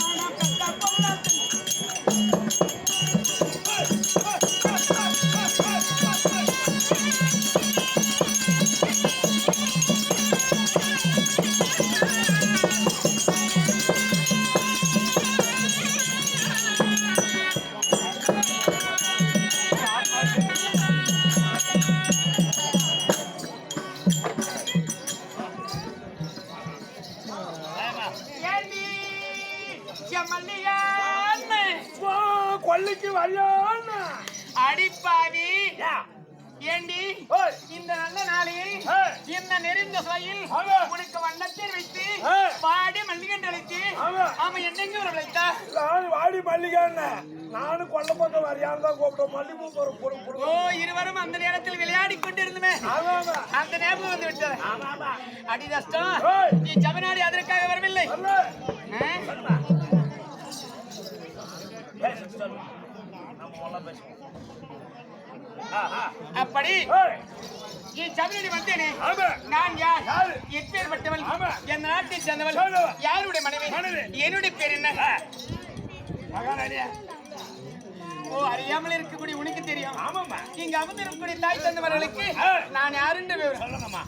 you பள்ளிக்கு வரியான்னா அடிப்பாவி ஏண்டி. இந்த நல்ல நாளில். இந்த நெறிந்த சுவையில் ஆமா. உனக்கு வண்ணத்தில் வைத்து. பாடி மல்லிகன் அழைத்து ஆமா. அவன் என்னங்க ஒரு விளைத்தா நான் வாடி மல்லிகாண்ண நானும் கொல்ல பக்கம் வரியான்னு தான் கூப்பிட்டோம் மல்லிகை ஒரு பொறு ஓ இருவரும் அந்த நேரத்தில் விளையாடி கொண்டிருந்தமே அந்த ஞாபகம் வந்து விட்டது அடி கஷ்டம் ஏய். நீ ஜமநாடி அதற்காக அப்படி ஜமநாடி வந்தேனே. நான் யார்? எப்பேற்பட்டவள். என் நாட்டை சேர்ந்தவள். யாருடைய மனைவி. என்னுடைய பேர் என்ன? ஓ அறியாமல் இருக்கக்கூடிய உனக்கு தெரியும். ஆமாம்மா. இங்க அமர்ந்திருக்கக்கூடிய தாய் தந்தவர்களுக்கு. நான் யாருன்ற சொல்லுங்கம்மா.